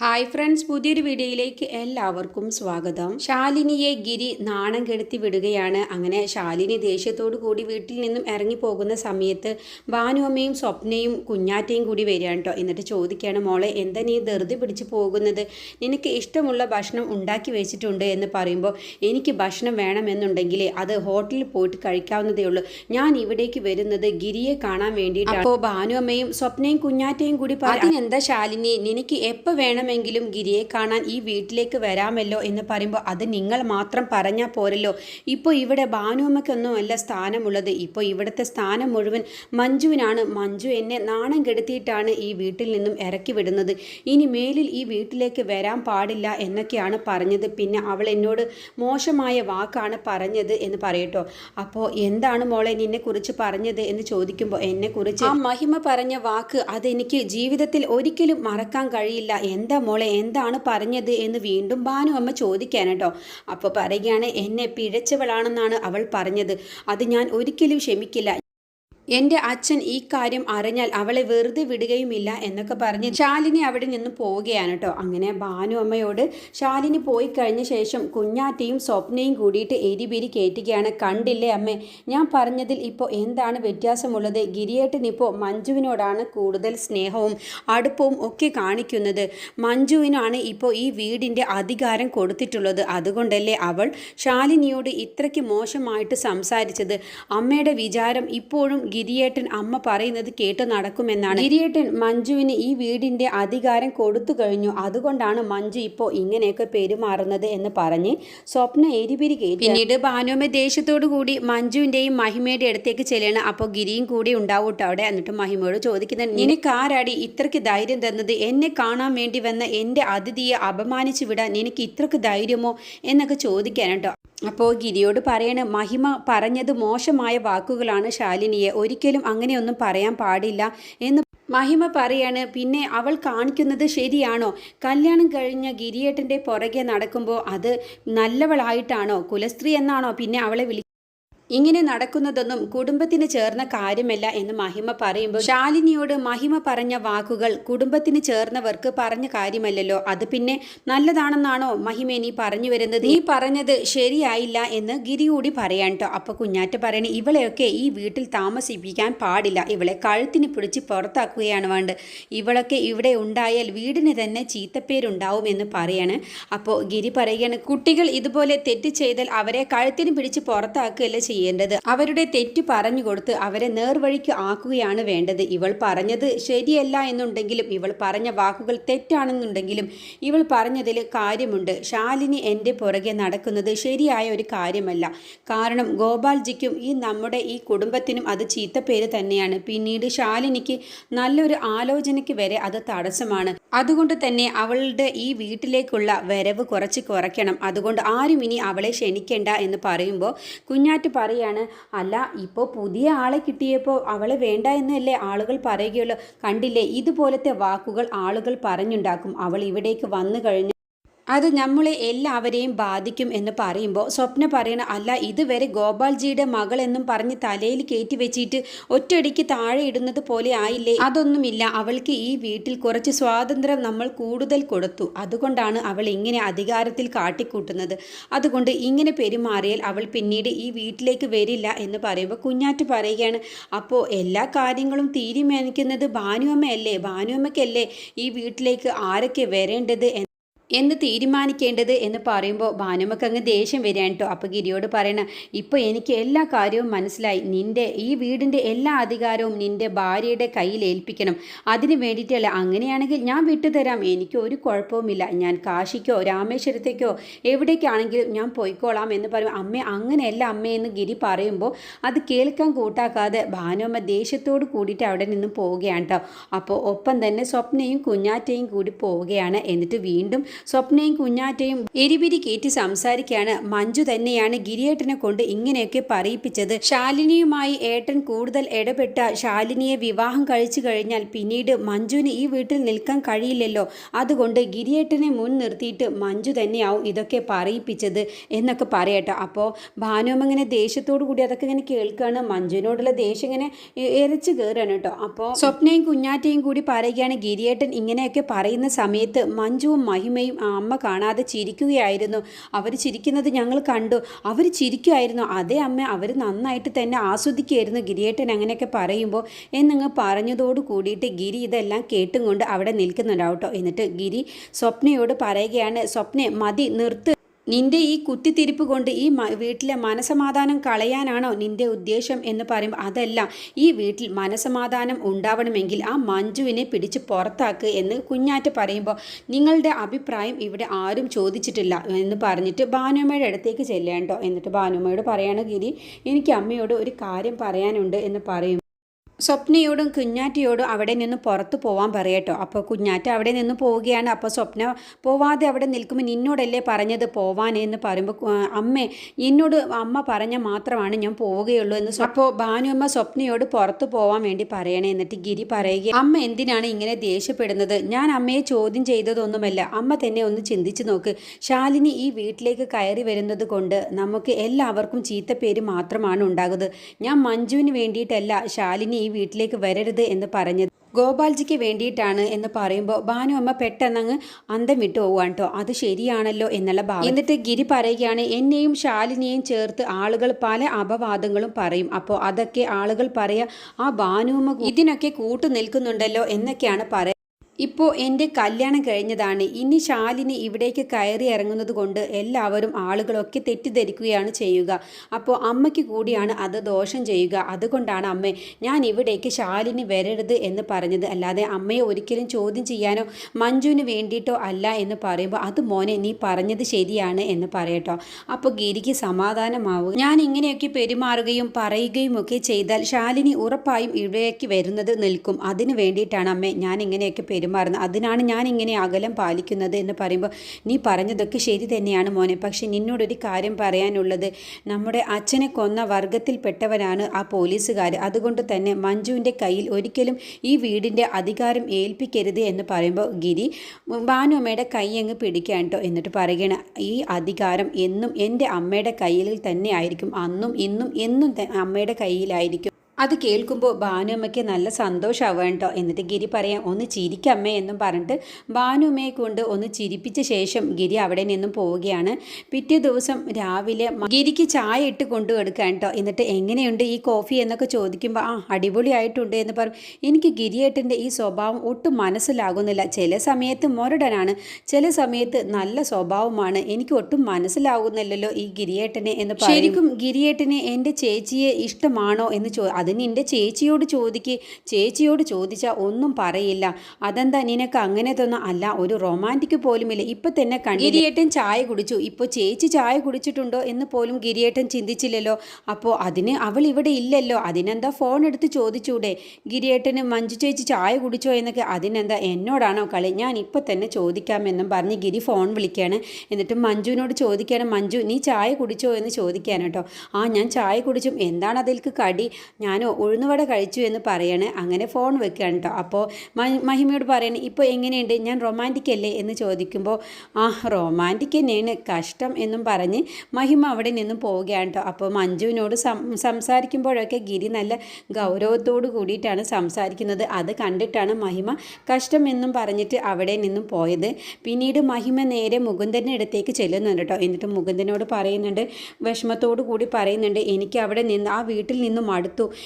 Hi friends പുതിയൊരു വീഡിയോയിലേക്ക് എല്ലാവർക്കും സ്വാഗതം. ശാലിനിയെ ഗിരി നാണം കെടുത്തി വിടുകയാണ്. അങ്ങനെ ശാലിനി ദേഷ്യത്തോടു കൂടി വീട്ടിൽ നിന്നും ഇറങ്ങി പോകുന്ന സമയത്ത് ഭാനുവമ്മയും സ്വപ്നയും കുഞ്ഞാറ്റയും കൂടി വരികയാണ് കേട്ടോ എന്നിട്ട് ചോദിക്കുകയാണ് മോളെ എന്താ നീ ധൃതി പിടിച്ച് പോകുന്നത്? നിനക്ക് ഇഷ്ടമുള്ള ഭക്ഷണം ഉണ്ടാക്കി വെച്ചിട്ടുണ്ട് എന്ന് പറയുമ്പോൾ എനിക്ക് ഭക്ഷണം വേണമെന്നുണ്ടെങ്കിൽ അത് ഹോട്ടലിൽ പോയിട്ട് കഴിക്കാവുന്നതേ ഉള്ളൂ. ഞാൻ ഇവിടേക്ക് വരുന്നത് ഗിരിയെ കാണാൻ വേണ്ടിയിട്ടാണ് അപ്പോൾ ഭാനുവമ്മയും സ്വപ്നയും കുഞ്ഞാറ്റയും കൂടി എന്താ ശാലിനി? നിനക്ക് എപ്പോൾ വേണമെങ്കിലും ഗിരിയെ കാണാൻ ഈ വീട്ടിലേക്ക് വരാമല്ലോ എന്ന് പറയുമ്പോൾ അത് നിങ്ങൾ മാത്രം പറഞ്ഞാൽ പോരല്ലോ. ഇപ്പോൾ ഇവിടെ ഭാനുമ്മയ്ക്കൊന്നുമല്ല സ്ഥാനമുള്ളത്. ഇപ്പോൾ ഇവിടുത്തെ സ്ഥാനം മുഴുവൻ മഞ്ജുവിനാണ്. മഞ്ജു എന്നെ നാണം കെടുത്തിയിട്ടാണ് ഈ വീട്ടിൽ നിന്നും ഇറക്കി വിടുന്നത്. ഇനി മേലിൽ ഈ വീട്ടിലേക്ക് വരാൻ പാടില്ല എന്നൊക്കെയാണ് പറഞ്ഞത്. പിന്നെ അവൾ എന്നോട് മോശമായ വാക്കാണ് പറഞ്ഞത് എന്ന് പറയട്ടോ. അപ്പോൾ എന്താണ് മോളെ നിന്നെക്കുറിച്ച് പറഞ്ഞത് എന്ന് ചോദിക്കുമ്പോൾ എന്നെക്കുറിച്ച് ആ മഹിമ പറഞ്ഞ വാക്ക് അതെനിക്ക് ജീവിതത്തിൽ ഒരിക്കലും മറക്കാൻ കഴിയില്ല. എന്താ മോളെ എന്താണ് പറഞ്ഞത് എന്ന് വീണ്ടും ഭാനു അമ്മ ചോദിക്കാൻ കേട്ടോ. അപ്പോൾ പറയുകയാണ് എന്നെ പിഴച്ചവളാണെന്നാണ് അവൾ പറഞ്ഞത്. അത് ഞാൻ ഒരിക്കലും ക്ഷമിക്കില്ല. എന്റെ അച്ഛൻ ഈ കാര്യം അറിഞ്ഞാൽ അവളെ വെറുതെ വിടുകയുമില്ല എന്നൊക്കെ പറഞ്ഞ് ശാലിനി അവിടെ നിന്ന് പോവുകയാണ് കേട്ടോ. അങ്ങനെ ഭാനു അമ്മയോട് ശാലിനി പോയി കഴിഞ്ഞ ശേഷം കുഞ്ഞാറ്റയും സ്വപ്നയും കൂടിയിട്ട് എരിപിരി കയറ്റുകയാണ് കണ്ടില്ലേ അമ്മേ ഞാൻ പറഞ്ഞതിൽ ഇപ്പോൾ എന്താണ് വ്യത്യാസമുള്ളത്? ഗിരിയേട്ടൻ ഇപ്പോൾ മഞ്ജുവിനോടാണ് കൂടുതൽ സ്നേഹവും അടുപ്പവും ഒക്കെ കാണിക്കുന്നത്. മഞ്ജുവിനാണ് ഇപ്പോൾ ഈ വീടിന്റെ അധികാരം കൊടുത്തിട്ടുള്ളത്. അതുകൊണ്ടല്ലേ അവൾ ശാലിനിയോട് ഇത്രയ്ക്ക് മോശമായിട്ട് സംസാരിച്ചത്? അമ്മയുടെ വിചാരം ഇപ്പോഴും ഗിരിയേട്ടൻ അമ്മ പറയുന്നത് കേട്ട് നടക്കുമെന്നാണ്. ഗിരിയേട്ടൻ മഞ്ജുവിന് ഈ വീടിന്റെ അധികാരം കൊടുത്തു കഴിഞ്ഞു. അതുകൊണ്ടാണ് മഞ്ജു ഇപ്പോൾ ഇങ്ങനെയൊക്കെ പെരുമാറുന്നത് എന്ന് പറഞ്ഞ് സ്വപ്ന എരിപിരി കയറ്റി പിന്നീട് ഭാനുമ്മ ദേഷ്യത്തോടു കൂടി മഞ്ജുവിന്റെയും മഹിമയുടെ അടുത്തേക്ക് ചെല്ലണം. അപ്പോൾ ഗിരിയും കൂടി ഉണ്ടാവും കേട്ടോ അവിടെ. എന്നിട്ട് മഹിമയോട് ചോദിക്കുന്നത് നിനക്ക് ആരാടി ഇത്രയ്ക്ക് ധൈര്യം തന്നത്? എന്നെ കാണാൻ വേണ്ടി വന്ന എന്റെ അതിഥിയെ അപമാനിച്ചു വിടാൻ നിനക്ക് ഇത്രയ്ക്ക് ധൈര്യമോ? എന്നൊക്കെ ചോദിക്കാൻ അപ്പോൾ ഗിരിയോട് പറയണ മഹിമ പറഞ്ഞത് മോശമായ വാക്കുകളാണ് ശാലിനിയെ. ഒരിക്കലും അങ്ങനെയൊന്നും പറയാൻ പാടില്ല എന്ന് മഹിമ പറയാണ്. പിന്നെ അവൾ കാണിക്കുന്നത് ശരിയാണോ? കല്യാണം കഴിഞ്ഞ ഗിരിയേട്ടന്റെ പുറകെ നടക്കുമ്പോൾ അത് നല്ലവളായിട്ടാണോ? കുലസ്ത്രീ എന്നാണോ? പിന്നെ അവളെ വിളി ഇങ്ങനെ നടക്കുന്നതൊന്നും കുടുംബത്തിന് ചേർന്ന കാര്യമല്ല എന്ന് മഹിമ പറയുമ്പോൾ ശാലിനിയോട് മഹിമ പറഞ്ഞ വാക്കുകൾ കുടുംബത്തിന് ചേർന്നവർക്ക് പറഞ്ഞ കാര്യമല്ലല്ലോ. അത് പിന്നെ നല്ലതാണെന്നാണോ മഹിമ നീ പറഞ്ഞു വരുന്നത്? നീ പറഞ്ഞത് ശരിയായില്ല എന്ന് ഗിരി കൂടി പറയാൻ കേട്ടോ അപ്പൊ കുഞ്ഞാറ്റ പറയണേ ഇവളെയൊക്കെ ഈ വീട്ടിൽ താമസിപ്പിക്കാൻ പാടില്ല. ഇവളെ കഴുത്തിന് പിടിച്ച് പുറത്താക്കുകയാണ് വേണ്ടത്. ഇവളൊക്കെ ഇവിടെ ഉണ്ടായാൽ വീടിന് തന്നെ ചീത്തപ്പേരുണ്ടാവും എന്ന് പറയാണ്. അപ്പോൾ ഗിരി പറയുകയാണ് കുട്ടികൾ ഇതുപോലെ തെറ്റ് ചെയ്താൽ അവരെ കഴുത്തിന് പിടിച്ച് പുറത്താക്കുകയല്ല ചെയ്യേണ്ടത്. അവരുടെ തെറ്റ് പറഞ്ഞു കൊടുത്ത് അവരെ നേർവഴിക്ക് ആക്കുകയാണ് വേണ്ടത്. ഇവൾ പറഞ്ഞത് ശരിയല്ല എന്നുണ്ടെങ്കിലും ഇവൾ പറഞ്ഞ വാക്കുകൾ തെറ്റാണെന്നുണ്ടെങ്കിലും ഇവൾ പറഞ്ഞതിൽ കാര്യമുണ്ട്. ശാലിനി എന്റെ പുറകെ നടക്കുന്നത് ശരിയായ ഒരു കാര്യമല്ല. കാരണം ഗോപാൽജിക്കും ഈ നമ്മുടെ ഈ കുടുംബത്തിനും അത് ചീത്ത പേര് തന്നെയാണ്. പിന്നീട് ശാലിനിക്ക് നല്ലൊരു ആലോചനയ്ക്ക് വരെ അത് തടസ്സമാണ്. അതുകൊണ്ട് തന്നെ അവളുടെ ഈ വീട്ടിലേക്കുള്ള വരവ് കുറച്ച് കുറയ്ക്കണം. അതുകൊണ്ട് ആരും ഇനി അവളെ ക്ഷണിക്കേണ്ട എന്ന് പറയുമ്പോൾ കുഞ്ഞാറ്റ് പറയാണ് അല്ല ഇപ്പോൾ പുതിയ ആളെ കിട്ടിയപ്പോൾ അവളെ വേണ്ട എന്നല്ലേ ആളുകൾ പറയുകയുള്ളൂ. കണ്ടില്ലേ ഇതുപോലത്തെ വാക്കുകൾ ആളുകൾ പറഞ്ഞുണ്ടാക്കും. അവൾ ഇവിടേക്ക് വന്നു കഴിഞ്ഞു അത് നമ്മളെ എല്ലാവരെയും ബാധിക്കും എന്ന് പറയുമ്പോൾ സ്വപ്ന പറയണ അല്ല ഇതുവരെ ഗോപാൽജിയുടെ മകൾ എന്നും പറഞ്ഞ് തലയിൽ കയറ്റി വെച്ചിട്ട് ഒറ്റയടിക്ക് താഴെ ഇടുന്നത് പോലെ ആയില്ലേ? അതൊന്നുമില്ല. അവൾക്ക് ഈ വീട്ടിൽ കുറച്ച് സ്വാതന്ത്ര്യം നമ്മൾ കൂടുതൽ കൊടുത്തു. അതുകൊണ്ടാണ് അവൾ ഇങ്ങനെ അധികാരത്തിൽ കാട്ടിക്കൂട്ടുന്നത്. അതുകൊണ്ട് ഇങ്ങനെ പെരുമാറിയാൽ അവൾ പിന്നീട് ഈ വീട്ടിലേക്ക് വരില്ല എന്ന് പറയുമ്പോൾ കുഞ്ഞാറ്റ് പറയുകയാണ് അപ്പോൾ എല്ലാ കാര്യങ്ങളും തീരുമാനിക്കുന്നത് ഭാനുവമ്മയല്ലേ? ഭാനുവമ്മയ്ക്കല്ലേ ഈ വീട്ടിലേക്ക് ആരൊക്കെ വരേണ്ടത്? എന്ന് തീരുമാനിക്കേണ്ടത് എന്ന് പറയുമ്പോൾ ഭാനുമക്ക് അങ്ങ് ദേഷ്യം വരികയാണ് കേട്ടോ അപ്പോൾ ഗിരിയോട് പറയണം ഇപ്പോൾ എനിക്ക് എല്ലാ കാര്യവും മനസ്സിലായി. നിന്റെ ഈ വീടിന്റെ എല്ലാ അധികാരവും നിന്റെ ഭാര്യയുടെ കയ്യിൽ ഏൽപ്പിക്കണം. അതിന് വേണ്ടിയിട്ടല്ല അങ്ങനെയാണെങ്കിൽ ഞാൻ വിട്ടുതരാം എനിക്ക് ഒരു കുഴപ്പവുമില്ല. ഞാൻ കാശിക്കോ രാമേശ്വരത്തേക്കോ എവിടേക്കാണെങ്കിലും ഞാൻ പോയിക്കോളാം എന്ന് പറയും. അമ്മ അങ്ങനെയല്ല അമ്മയെന്ന് ഗിരി പറയുമ്പോൾ അത് കേൾക്കാൻ കൂട്ടാക്കാതെ ഭാനുമ്മ ദേഷ്യത്തോട് കൂടിയിട്ട് അവിടെ നിന്ന് പോവുകയാണ് കേട്ടോ അപ്പോൾ ഒപ്പം തന്നെ സ്വപ്നയും കുഞ്ഞാറ്റയും കൂടി പോവുകയാണ്. എന്നിട്ട് വീണ്ടും സ്വപ്നയും കുഞ്ഞാറ്റയും എരിപിരി കയറ്റി സംസാരിക്കുകയാണ് മഞ്ജു തന്നെയാണ് ഗിരിയേട്ടനെ കൊണ്ട് ഇങ്ങനെയൊക്കെ പറയിപ്പിച്ചത്. ശാലിനിയുമായി ഏട്ടൻ കൂടുതൽ ഇടപെട്ട ശാലിനിയെ വിവാഹം കഴിച്ചു കഴിഞ്ഞാൽ പിന്നീട് മഞ്ജുവിന് ഈ വീട്ടിൽ നിൽക്കാൻ കഴിയില്ലല്ലോ. അതുകൊണ്ട് ഗിരിയേട്ടനെ മുൻ നിർത്തിയിട്ട് മഞ്ജു തന്നെയാവും ഇതൊക്കെ പറയിപ്പിച്ചത് എന്നൊക്കെ പറയട്ടോ. അപ്പോൾ ഭാനുവും ഇങ്ങനെ ദേഷ്യത്തോടു കൂടി അതൊക്കെ ഇങ്ങനെ കേൾക്കുകയാണ് മഞ്ജുവിനോടുള്ള ദേഷ്യം ഇങ്ങനെ എരച്ച് കയറാണ് കേട്ടോ. അപ്പോൾ സ്വപ്നയും കുഞ്ഞാറ്റയും കൂടി പറയുകയാണ് ഗിരിയേട്ടൻ ഇങ്ങനെയൊക്കെ പറയുന്ന സമയത്ത് മഞ്ജുവും മഹിമയും ആ അമ്മ കാണാതെ ചിരിക്കുകയായിരുന്നു. അവർ ചിരിക്കുന്നത് ഞങ്ങൾ കണ്ടു. അവർ ചിരിക്കുമായിരുന്നു. അതേ അമ്മ അവർ നന്നായിട്ട് തന്നെ ആസ്വദിക്കുകയായിരുന്നു ഗിരിയേട്ടൻ അങ്ങനെയൊക്കെ പറയുമ്പോൾ എന്നങ്ങ് പറഞ്ഞതോട് കൂടിയിട്ട് ഗിരി ഇതെല്ലാം കേട്ടും കൊണ്ട് അവിടെ നിൽക്കുന്നുണ്ടാവും കേട്ടോ. എന്നിട്ട് ഗിരി സ്വപ്നയോട് പറയുകയാണ് സ്വപ്നെ മതി നിർത്ത്. നിന്റെ ഈ കുത്തിത്തിരിപ്പ് കൊണ്ട് ഈ വീട്ടിലെ മനസമാധാനം കളയാനാണോ നിന്റെ ഉദ്ദേശം എന്ന് പറയുമ്പോൾ അതല്ല ഈ വീട്ടിൽ മനസമാധാനം ഉണ്ടാവണമെങ്കിൽ ആ മഞ്ജുവിനെ പിടിച്ച് പുറത്താക്ക് എന്ന് കുഞ്ഞാറ്റ പറയുമ്പോൾ നിങ്ങളുടെ അഭിപ്രായം ഇവിടെ ആരും ചോദിച്ചിട്ടില്ല എന്ന് പറഞ്ഞിട്ട് ഭാനുമ്മയുടെ അടുത്തേക്ക് ചെല്ലേണ്ടോ? എന്നിട്ട് ഭാനുമ്മയോട് പറയാണ് ഗിരി എനിക്ക് അമ്മയോട് ഒരു കാര്യം പറയാനുണ്ട് എന്ന് പറയും സ്വപ്നയോടും കുഞ്ഞാറ്റയോടും അവിടെ നിന്ന് പുറത്ത് പോവാൻ പറയട്ടോ അപ്പോൾ കുഞ്ഞാറ്റ അവിടെ നിന്ന് പോവുകയാണ്. അപ്പോൾ സ്വപ്ന പോവാതെ അവിടെ നിൽക്കുമ്പോൾ നിന്നോടല്ലേ പറഞ്ഞത് പോവാൻ എന്ന് പറയുമ്പോൾ അമ്മ എന്നോട് അമ്മ പറഞ്ഞ മാത്രമാണ് ഞാൻ പോവുകയുള്ളൂ എന്ന് അപ്പോൾ ഭാനുമ്മ സ്വപ്നയോട് പുറത്ത് പോവാൻ വേണ്ടി പറയണേ എന്നിട്ട് ഗിരി പറയുക അമ്മ എന്തിനാണ് ഇങ്ങനെ ദേഷ്യപ്പെടുന്നത്? ഞാൻ അമ്മയെ ചോദ്യം ചെയ്തതൊന്നുമല്ല. അമ്മ തന്നെ ഒന്ന് ചിന്തിച്ചു നോക്ക്. ശാലിനി ഈ വീട്ടിലേക്ക് കയറി വരുന്നത് കൊണ്ട് നമുക്ക് എല്ലാവർക്കും ചീത്തപ്പേര് മാത്രമാണ് ഉണ്ടാകുന്നത്. ഞാൻ മഞ്ജുവിന് വേണ്ടിയിട്ടല്ല ശാലിനി ഈ വീട്ടിലേക്ക് വരരുത് എന്ന് പറഞ്ഞത്. ഗോപാൽജിക്ക് വേണ്ടിയിട്ടാണ് എന്ന് പറയുമ്പോൾ ഭാനു അമ്മ പെട്ടെന്നങ്ങ് അന്തം വിട്ടു പോവാണ് കേട്ടോ അത് ശരിയാണല്ലോ എന്നുള്ള ഭാവം. എന്നിട്ട് ഗിരി പറയുകയാണ് എന്നെയും ശാലിനിയെയും ചേർത്ത് ആളുകൾ പല അപവാദങ്ങളും പറയും. അപ്പോൾ അതൊക്കെ ആളുകൾ പറയുക ആ ഭാനുമ്മ ഇതിനൊക്കെ കൂട്ടു നിൽക്കുന്നുണ്ടല്ലോ എന്നൊക്കെയാണ് പറയുക ഇപ്പോൾ എന്റെ കല്യാണം കഴിഞ്ഞതാണ്. ഇനി ശാലിനി ഇവിടേക്ക് കയറി ഇറങ്ങുന്നത് കൊണ്ട് എല്ലാവരും ആളുകളൊക്കെ തെറ്റിദ്ധരിക്കുകയാണ് ചെയ്യുക. അപ്പോൾ അമ്മയ്ക്ക് കൂടിയാണ് അത് ദോഷം ചെയ്യുക. അതുകൊണ്ടാണ് അമ്മ ഞാൻ ഇവിടേക്ക് ശാലിനി വരരുത് എന്ന് പറഞ്ഞത്. അല്ലാതെ അമ്മയെ ഒരിക്കലും ചോദ്യം ചെയ്യാനോ മഞ്ജുവിന് വേണ്ടിയിട്ടോ അല്ല എന്ന് പറയുമ്പോൾ അത് മോനെ നീ പറഞ്ഞത് ശരിയാണ് എന്ന് പറയട്ടോ. അപ്പോൾ ഗിരിക്ക് സമാധാനമാവുക. ഞാൻ ഇങ്ങനെയൊക്കെ പെരുമാറുകയും പറയുകയും ഒക്കെ ചെയ്താൽ ശാലിനി ഉറപ്പായും ഇവിടേക്ക് വരുന്നത് നിൽക്കും. അതിന് വേണ്ടിയിട്ടാണ് അമ്മ ഞാൻ ഇങ്ങനെയൊക്കെ പെരുമാറുന്നത്. അതിനാണ് ഞാൻ ഇങ്ങനെ അകലം പാലിക്കുന്നത് എന്ന് പറയുമ്പോൾ നീ പറഞ്ഞതൊക്കെ ശരി തന്നെയാണ് മോനെ. പക്ഷെ നിന്നോടൊരു കാര്യം പറയാനുള്ളത്. നമ്മുടെ അച്ഛനെ കൊന്ന വർഗത്തിൽപ്പെട്ടവരാണ് ആ പോലീസുകാർ. അതുകൊണ്ട് തന്നെ മഞ്ജുവിന്റെ കയ്യിൽ ഒരിക്കലും ഈ വീടിന്റെ അധികാരം ഏൽപ്പിക്കരുത് എന്ന് പറയുമ്പോൾ ഗിരി ഭാനുമ്മയുടെ കൈ അങ്ങ് പിടിക്കാൻ കേട്ടോ എന്നിട്ട് പറയുകയാണ്. ഈ അധികാരം എന്നും എന്റെ അമ്മയുടെ കയ്യിൽ തന്നെ ആയിരിക്കും അന്നും ഇന്നും എന്നും അമ്മയുടെ കയ്യിലായിരിക്കും. അത് കേൾക്കുമ്പോൾ ഭാനുമ്മയ്ക്ക് നല്ല സന്തോഷമാവുക കേട്ടോ എന്നിട്ട് ഗിരി പറയാം ഒന്ന് ചിരിക്കമ്മേ എന്നും പറഞ്ഞിട്ട് ഭാനുമ്മയെ കൊണ്ട് ഒന്ന് ചിരിപ്പിച്ച ശേഷം ഗിരി അവിടെ നിന്നും പോവുകയാണ്. പിറ്റേ ദിവസം രാവിലെ ഗിരിക്ക് ചായ ഇട്ട് കൊണ്ടു കൊടുക്കാൻ കേട്ടോ എന്നിട്ട് എങ്ങനെയുണ്ട് ഈ കോഫി? എന്നൊക്കെ ചോദിക്കുമ്പോൾ ആ അടിപൊളിയായിട്ടുണ്ട് എന്ന് പറയും. എനിക്ക് ഗിരിയേട്ടന്റെ ഈ സ്വഭാവം ഒട്ടും മനസ്സിലാകുന്നില്ല. ചില സമയത്ത് മുരടനാണ് ചില സമയത്ത് നല്ല സ്വഭാവമാണ്. എനിക്ക് ഒട്ടും മനസ്സിലാകുന്നില്ലല്ലോ ഈ ഗിരിയേട്ടനെ എന്ന് പറയും. ശരിക്കും ഗിരിയേട്ടനെ എന്റെ ചേച്ചിയെ ഇഷ്ടമാണോ എന്ന് ചോ അത് നിന്റെ ചേച്ചിയോട് ചോദിക്ക്. ചേച്ചിയോട് ചോദിച്ചാൽ ഒന്നും പറയില്ല. അതെന്താ നിനക്ക് അങ്ങനെ അല്ല ഒരു റൊമാന്റിക് പോലുമില്ല. ഇപ്പം തന്നെ ഗിരിയേട്ടൻ ചായ കുടിച്ചു. ഇപ്പോൾ ചേച്ചി ചായ കുടിച്ചിട്ടുണ്ടോ എന്ന് പോലും ഗിരിയേട്ടൻ ചിന്തിച്ചില്ലല്ലോ. അപ്പോൾ അതിന് അവൾ ഇവിടെ ഇല്ലല്ലോ. അതിനെന്താ ഫോൺ എടുത്ത് ചോദിച്ചൂടെ? ഗിരിയേട്ടന് മഞ്ജു ചേച്ചി ചായ കുടിച്ചോ എന്നൊക്കെ അതിനെന്താ എന്നോടാണോ കളി? ഞാൻ ഇപ്പം തന്നെ ചോദിക്കാമെന്നും പറഞ്ഞ് ഗിരി ഫോൺ വിളിക്കുകയാണ് എന്നിട്ട് മഞ്ജുവിനോട് ചോദിക്കുകയാണ് മഞ്ജു നീ ചായ കുടിച്ചോ? എന്ന് ചോദിക്കാൻ കേട്ടോ. ആ ഞാൻ ചായ കുടിച്ചും. എന്താണ് അതിൽക്ക് കടി? ഞാൻ ഉഴുന്നുവട കഴിച്ചു എന്ന് പറയണേ അങ്ങനെ ഫോൺ വെക്കുകയാണ് കേട്ടോ അപ്പോൾ മഹിമയോട് പറയണേ ഇപ്പോൾ എങ്ങനെയുണ്ട്? ഞാൻ റൊമാന്റിക് അല്ലേ? എന്ന് ചോദിക്കുമ്പോൾ ആ റൊമാന്റിക് തന്നെയാണ്. കഷ്ടം എന്നും പറഞ്ഞ് മഹിമ അവിടെ നിന്നും പോവുകയാണ് കേട്ടോ അപ്പോൾ മഞ്ജുവിനോട് സംസാരിക്കുമ്പോഴൊക്കെ ഗിരി നല്ല ഗൗരവത്തോടു കൂടിയിട്ടാണ് സംസാരിക്കുന്നത്. അത് കണ്ടിട്ടാണ് മഹിമ കഷ്ടം എന്നും പറഞ്ഞിട്ട് അവിടെ നിന്നും പോയത്. പിന്നീട് മഹിമ നേരെ മുകുന്ദന്റെ അടുത്തേക്ക് ചെല്ലുന്നുണ്ട് കേട്ടോ എന്നിട്ട് മുകുന്ദനോട് പറയുന്നുണ്ട് വിഷമത്തോടു കൂടി പറയുന്നുണ്ട് എനിക്ക് അവിടെ നിന്ന് ആ വീട്ടിൽ നിന്നും മടുത്തു. ഏ,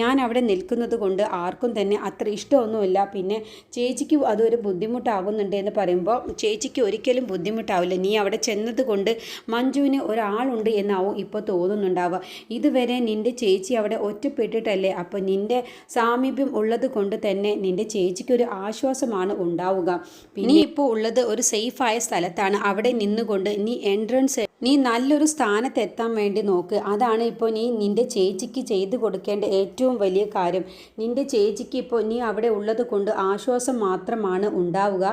ഞാൻ അവിടെ നിൽക്കുന്നത് കൊണ്ട് ആർക്കും തന്നെ അത്ര ഇഷ്ടമൊന്നുമില്ല. പിന്നെ ചേച്ചിക്ക് അതൊരു ബുദ്ധിമുട്ടാകുന്നുണ്ട് എന്ന് പറയുമ്പോൾ ചേച്ചിക്ക് ഒരിക്കലും ബുദ്ധിമുട്ടാവില്ല. നീ അവിടെ ചെന്നത് കൊണ്ട് മഞ്ജുവിന് ഒരാളുണ്ട് എന്നാവും ഇപ്പോൾ തോന്നുന്നുണ്ടാവുക. ഇതുവരെ നിന്റെ ചേച്ചി അവിടെ ഒറ്റപ്പെട്ടിട്ടല്ലേ? അപ്പോൾ നിന്റെ സാമീപ്യം ഉള്ളത് കൊണ്ട് തന്നെ നിന്റെ ചേച്ചിക്ക് ഒരു ആശ്വാസമാണ് ഉണ്ടാവുക. പിന്നെ ഇപ്പോൾ ഉള്ളത് ഒരു സേഫായ സ്ഥലത്താണ്. അവിടെ നിന്നുകൊണ്ട് നീ എൻട്രൻസ് നീ നല്ലൊരു സ്ഥാനത്തെത്താൻ വേണ്ടി നോക്ക്. അതാണ് ഇപ്പോൾ നീ നിന്റെ ചേച്ചിക്ക് ചെയ്തു കൊടുക്കേണ്ട ഏറ്റവും വലിയ കാര്യം. നിന്റെ ചേച്ചിക്ക് ഇപ്പോൾ നീ അവിടെ ഉള്ളത് കൊണ്ട് ആശ്വാസം മാത്രമാണ് ഉണ്ടാവുക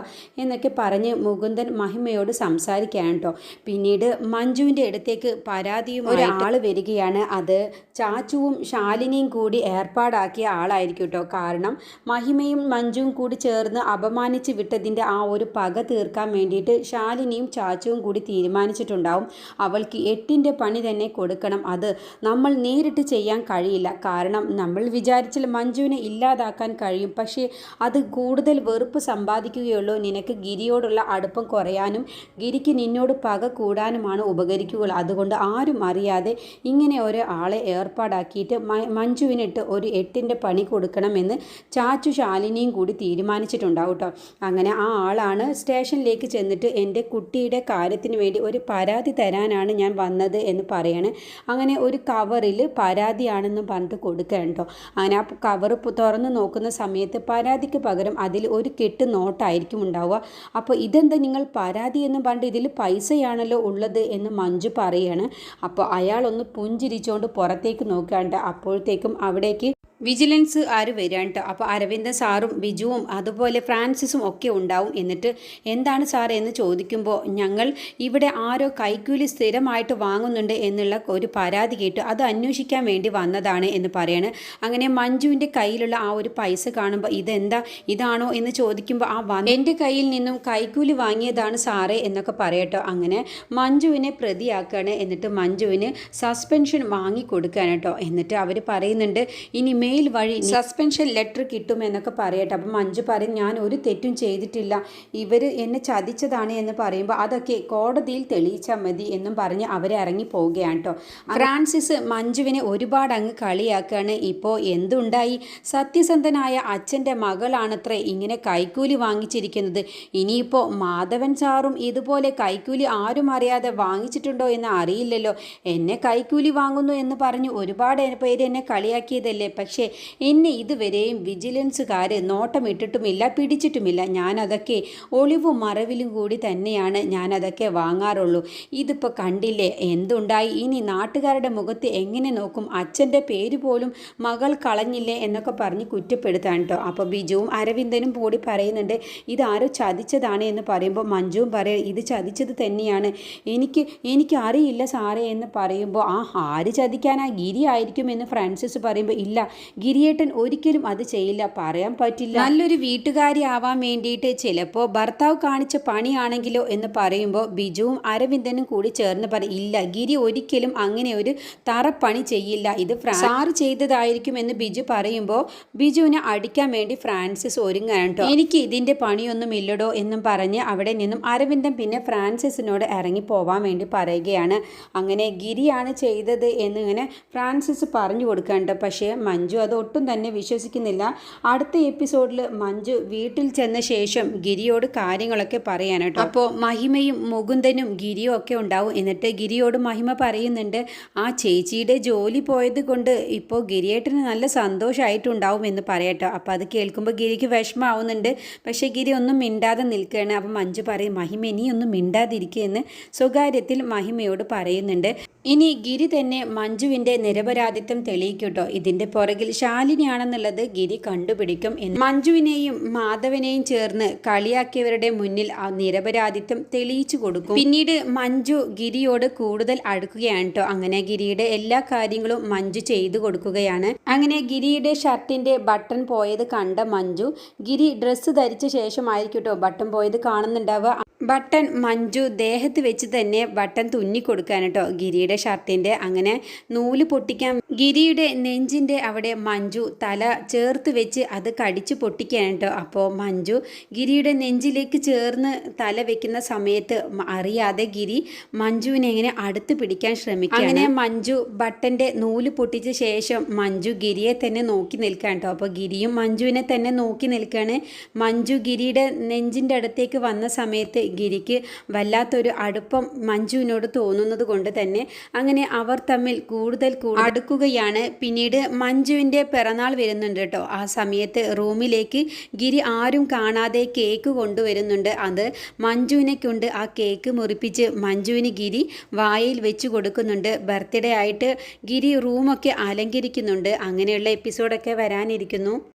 എന്നൊക്കെ പറഞ്ഞ് മുകുന്ദൻ മഹിമയോട് സംസാരിക്കാൻ കേട്ടോ. പിന്നീട് മഞ്ജുവിന്റെ അടുത്തേക്ക് പരാതിയും ഒരാൾ വരികയാണ്. അത് ചാച്ചുവും ശാലിനിയും കൂടി ഏർപ്പാടാക്കിയ ആളായിരിക്കും കേട്ടോ. കാരണം മഹിമയും മഞ്ജുവും കൂടി ചേർന്ന് അപമാനിച്ച് വിട്ടതിന്റെ ആ ഒരു പക തീർക്കാൻ വേണ്ടിയിട്ട് ശാലിനിയും ചാച്ചുവും കൂടി തീരുമാനിച്ചിട്ടുണ്ടാവും. അവൾക്ക് എട്ടിന്റെ പണി തന്നെ കൊടുക്കണം. അത് നമ്മൾ നേരിട്ട് ചെയ്യാൻ കഴിയില്ല. കാരണം നമ്മൾ വിചാരിച്ചാൽ മഞ്ജുവിനെ ഇല്ലാതാക്കാൻ കഴിയും. പക്ഷേ അത് കൂടുതൽ വെറുപ്പ് സമ്പാദിക്കുകയുള്ളൂ. നിനക്ക് ഗിരിയോടുള്ള അടുപ്പം കുറയാനും ഗിരിക്ക് നിന്നോട് പക കൂടാനുമാണ് ഉപകരിക്കുകയുള്ളൂ. അതുകൊണ്ട് ആരും അറിയാതെ ഇങ്ങനെ ഒരു ആളെ ഏർപ്പാടാക്കിയിട്ട് മഞ്ജുവിനിട്ട് ഒരു എട്ടിന്റെ പണി കൊടുക്കണമെന്ന് ചാച്ചു ശാലിനിയും കൂടി തീരുമാനിച്ചിട്ടുണ്ടാവും കേട്ടോ അങ്ങനെ ആ ആളാണ് സ്റ്റേഷനിലേക്ക് ചെന്നിട്ട് എന്റെ കുട്ടിയുടെ കാര്യത്തിന് വേണ്ടി ഒരു പരാതി തരാനാണ് ഞാൻ വന്നത് എന്ന് പറയണേ. അങ്ങനെ ഒരു കവറിൽ പരാതിയാണെന്ന് പറഞ്ഞിട്ട് കൊടുക്കുക കേട്ടോ. അങ്ങനെ ആ കവർ തുറന്ന് നോക്കുന്ന സമയത്ത് പരാതിക്ക് പകരം അതിൽ ഒരു കെട്ട് നോട്ടായിരിക്കും ഉണ്ടാവുക. അപ്പോൾ ഇതെന്താ നിങ്ങൾ പരാതി എന്ന് പറഞ്ഞിട്ട് ഇതിൽ പൈസയാണല്ലോ ഉള്ളത് എന്ന് മഞ്ജു പറയാണ്. അപ്പോൾ അയാളൊന്ന് പുഞ്ചിരിച്ചുകൊണ്ട് പുറത്തേക്ക് നോക്കാണ്ട് അപ്പോഴത്തേക്കും അവിടേക്ക് വിജിലൻസ് ആര് വരാണ്ട് അപ്പോൾ അരവിന്ദൻ സാറും ബിജുവും അതുപോലെ ഫ്രാൻസിസും ഒക്കെ ഉണ്ടാവും. എന്നിട്ട് എന്താണ് സാർ എന്ന് ചോദിക്കുമ്പോൾ ഞങ്ങൾ ഇവിടെ ആരോ കൈക്കൂലി സ്ഥിരമായിട്ട് വാങ്ങുന്നുണ്ട് എന്നുള്ള ഒരു പരാതി കേട്ട് അത് അന്വേഷിക്കാൻ വേണ്ടി വന്നതാണ് എന്ന് പറയാണ്. അങ്ങനെ മഞ്ജുവിന്റെ കയ്യിലുള്ള ആ ഒരു പൈസ കാണുമ്പോൾ ഇതെന്താ? ഇതാണോ എന്ന് ചോദിക്കുമ്പോൾ ആ വന്ന എന്റെ കയ്യിൽ നിന്നും കൈക്കൂലി വാങ്ങിയതാണ് സാറേ എന്നൊക്കെ പറയട്ടോ അങ്ങനെ മഞ്ജുവിനെ പ്രതിയാക്കുകയാണ് എന്നിട്ട് മഞ്ജുവിന് സസ്പെൻഷൻ വാങ്ങിക്കൊടുക്കാനട്ടോ എന്നിട്ട് അവർ പറയുന്നുണ്ട് ഇനി മെയിൽ വഴി സസ്പെൻഷൻ ലെറ്റർ കിട്ടുമെന്നൊക്കെ പറയട്ടെ. അപ്പം മഞ്ജു പറയും ഞാൻ ഒരു തെറ്റും ചെയ്തിട്ടില്ല. ഇവർ എന്നെ ചതിച്ചതാണ് എന്ന് പറയുമ്പോൾ അതൊക്കെ കോടതിയിൽ തെളിയിച്ചാൽ മതി എന്നും പറഞ്ഞ് അവരെ ഇറങ്ങി പോവുകയാണ് കേട്ടോ ഫ്രാൻസിസ് മഞ്ജുവിനെ ഒരുപാട് അങ്ങ് കളിയാക്കുകയാണ് ഇപ്പോൾ എന്തുണ്ടായി? സത്യസന്ധനായ അച്ഛന്റെ മകളാണത്രേ ഇങ്ങനെ കൈക്കൂലി വാങ്ങിച്ചിരിക്കുന്നത്. ഇനിയിപ്പോൾ മാധവൻ സാറും ഇതുപോലെ കൈക്കൂലി ആരും അറിയാതെ വാങ്ങിച്ചിട്ടുണ്ടോ എന്ന് അറിയില്ലല്ലോ. എന്നെ കൈക്കൂലി വാങ്ങുന്നു എന്ന് പറഞ്ഞ് ഒരുപാട് പേര് എന്നെ കളിയാക്കിയതല്ലേ? പക്ഷേ എന്നെ ഇതുവരെയും വിജിലൻസുകാർ നോട്ടമിട്ടിട്ടുമില്ല പിടിച്ചിട്ടുമില്ല. ഞാനതൊക്കെ ഒളിവും മറവിലും കൂടി തന്നെയാണ് ഞാനതൊക്കെ വാങ്ങാറുള്ളൂ. ഇതിപ്പോൾ കണ്ടില്ലേ? എന്തുണ്ടായി? ഇനി നാട്ടുകാരുടെ മുഖത്ത് എങ്ങനെ നോക്കും? അച്ഛന്റെ പേര് പോലും മകൾ കളഞ്ഞില്ലേ എന്നൊക്കെ പറഞ്ഞ് കുറ്റപ്പെടുത്താൻ കേട്ടോ അപ്പോൾ ബിജുവും അരവിന്ദനും കൂടി പറയുന്നുണ്ട് ഇതാരോ ചതിച്ചതാണ് എന്ന് പറയുമ്പോൾ മഞ്ജുവും പറയും ഇത് ചതിച്ചത് തന്നെയാണ്. എനിക്ക് എനിക്ക് അറിയില്ല സാറേ എന്ന് പറയുമ്പോൾ ആ ആര് ചതിക്കാനാ? ഗിരി ആയിരിക്കും എന്ന് ഫ്രാൻസിസ് പറയുമ്പോൾ ഇല്ല ഗിരിയേട്ടൻ ഒരിക്കലും അത് ചെയ്യില്ല. പറയാൻ പറ്റില്ല. നല്ലൊരു വീട്ടുകാരി ആവാൻ വേണ്ടിയിട്ട് ചിലപ്പോൾ ഭർത്താവ് കാണിച്ച പണിയാണെങ്കിലോ എന്ന് പറയുമ്പോൾ ബിജുവും അരവിന്ദനും കൂടി ചേർന്ന് പറയും ഇല്ല ഗിരി ഒരിക്കലും അങ്ങനെ ഒരു തറപ്പണി ചെയ്യില്ല. ഇത് സാറ് ചെയ്തതായിരിക്കും എന്ന് ബിജു പറയുമ്പോൾ ബിജുവിനെ അടിക്കാൻ വേണ്ടി ഫ്രാൻസിസ് ഒരുങ്ങാണ് കേട്ടോ എനിക്ക് ഇതിന്റെ പണിയൊന്നും ഇല്ലടോ എന്നും പറഞ്ഞ് അവിടെ നിന്നും അരവിന്ദൻ പിന്നെ ഫ്രാൻസിസിനോട് ഇറങ്ങി പോവാൻ വേണ്ടി പറയുകയാണ്. അങ്ങനെ ഗിരിയാണ് ചെയ്തത് എന്നിങ്ങനെ ഫ്രാൻസിസ് പറഞ്ഞു കൊടുക്കാണ്ട് പക്ഷേ മഞ്ജു അത് ഒട്ടും തന്നെ വിശ്വസിക്കുന്നില്ല. അടുത്ത എപ്പിസോഡിൽ മഞ്ജു വീട്ടിൽ ചെന്ന ശേഷം ഗിരിയോട് കാര്യങ്ങളൊക്കെ പറയാനാട്ടോ അപ്പോൾ മഹിമയും മുകുന്ദനും ഗിരിയും ഒക്കെ ഉണ്ടാവും. എന്നിട്ട് ഗിരിയോട് മഹിമ പറയുന്നുണ്ട് ആ ചേച്ചിയുടെ ജോലി പോയത് കൊണ്ട് ഇപ്പോൾ ഗിരിയേട്ടന് നല്ല സന്തോഷമായിട്ടുണ്ടാവും എന്ന് പറയട്ടോ അപ്പോൾ അത് കേൾക്കുമ്പോൾ ഗിരിക്ക് വിഷമാവുന്നുണ്ട് പക്ഷേ ഗിരി ഒന്നും മിണ്ടാതെ നിൽക്കുകയാണ്. അപ്പം മഞ്ജു പറയും മഹിമ ഇനിയൊന്നും മിണ്ടാതിരിക്കുകയെന്ന് സ്വകാര്യത്തിൽ മഹിമയോട് പറയുന്നുണ്ട്. ഇനി ഗിരി തന്നെ മഞ്ജുവിന്റെ നിരപരാധിത്വം തെളിയിക്കട്ടോ ഇതിന്റെ പുറകിൽ ശാലിനിയാണെന്നുള്ളത് ഗിരി കണ്ടുപിടിക്കും എന്ന്. മഞ്ജുവിനെയും മാധവനെയും ചേർന്ന് കളിയാക്കിയവരുടെ മുന്നിൽ ആ നിരപരാധിത്വം തെളിയിച്ചു കൊടുക്കും. പിന്നീട് മഞ്ജു ഗിരിയോട് കൂടുതൽ അടുക്കുകയാണ് കേട്ടോ. അങ്ങനെ ഗിരിയുടെ എല്ലാ കാര്യങ്ങളും മഞ്ജു ചെയ്തു കൊടുക്കുകയാണ്. അങ്ങനെ ഗിരിയുടെ ഷർട്ടിന്റെ ബട്ടൺ പോയത് കണ്ട മഞ്ജു ഗിരി ഡ്രസ്സ് ധരിച്ച ശേഷമായിരിക്കും കേട്ടോ ബട്ടൺ പോയത് കാണുന്നുണ്ടാവുക. ബട്ടൺ മഞ്ജു ദേഹത്ത് വെച്ച് തന്നെ ബട്ടൺ തുന്നി കൊടുക്കാൻ കേട്ടോ ഗിരിയുടെ ഷർട്ടിന്റെ അങ്ങനെ നൂൽ പൊട്ടിക്കാൻ ഗിരിയുടെ നെഞ്ചിന്റെ അവിടെ മഞ്ജു തല ചേർത്ത് വെച്ച് അത് കടിച്ചു പൊട്ടിക്കാൻ കേട്ടോ അപ്പോൾ മഞ്ജു ഗിരിയുടെ നെഞ്ചിലേക്ക് ചേർന്ന് തല വെക്കുന്ന സമയത്ത് അറിയാതെ ഗിരി മഞ്ജുവിനെ ഇങ്ങനെ അടുത്ത് പിടിക്കാൻ ശ്രമിക്കും അങ്ങനെ മഞ്ജു ബട്ടന്റെ നൂൽ പൊട്ടിച്ച ശേഷം മഞ്ജു ഗിരിയെ തന്നെ നോക്കി നിൽക്കാൻ കേട്ടോ അപ്പോൾ ഗിരിയും മഞ്ജുവിനെ തന്നെ നോക്കി നിൽക്കുകയാണ് മഞ്ജു ഗിരിയുടെ നെഞ്ചിന്റെ അടുത്തേക്ക് വന്ന സമയത്ത് ഗിരിക്ക് വല്ലാത്തൊരു അടുപ്പം മഞ്ജുവിനോട് തോന്നുന്നത് കൊണ്ട് തന്നെ അങ്ങനെ അവർ തമ്മിൽ കൂടുതൽ അടുക്കുകയാണ്. പിന്നീട് മഞ്ജുവിന്റെ പിറന്നാൾ വരുന്നുണ്ട് കേട്ടോ. ആ സമയത്ത് റൂമിലേക്ക് ഗിരി ആരും കാണാതെ കേക്ക് കൊണ്ടുവരുന്നുണ്ട്. അത് മഞ്ജുവിനെ കൊണ്ട് ആ കേക്ക് മുറിപ്പിച്ച് മഞ്ജുവിന് ഗിരി വായിൽ വെച്ച് കൊടുക്കുന്നുണ്ട്. ബർത്ത്ഡേ ആയിട്ട് ഗിരി റൂമൊക്കെ അലങ്കരിക്കുന്നുണ്ട്. അങ്ങനെയുള്ള എപ്പിസോഡൊക്കെ വരാനിരിക്കുന്നു.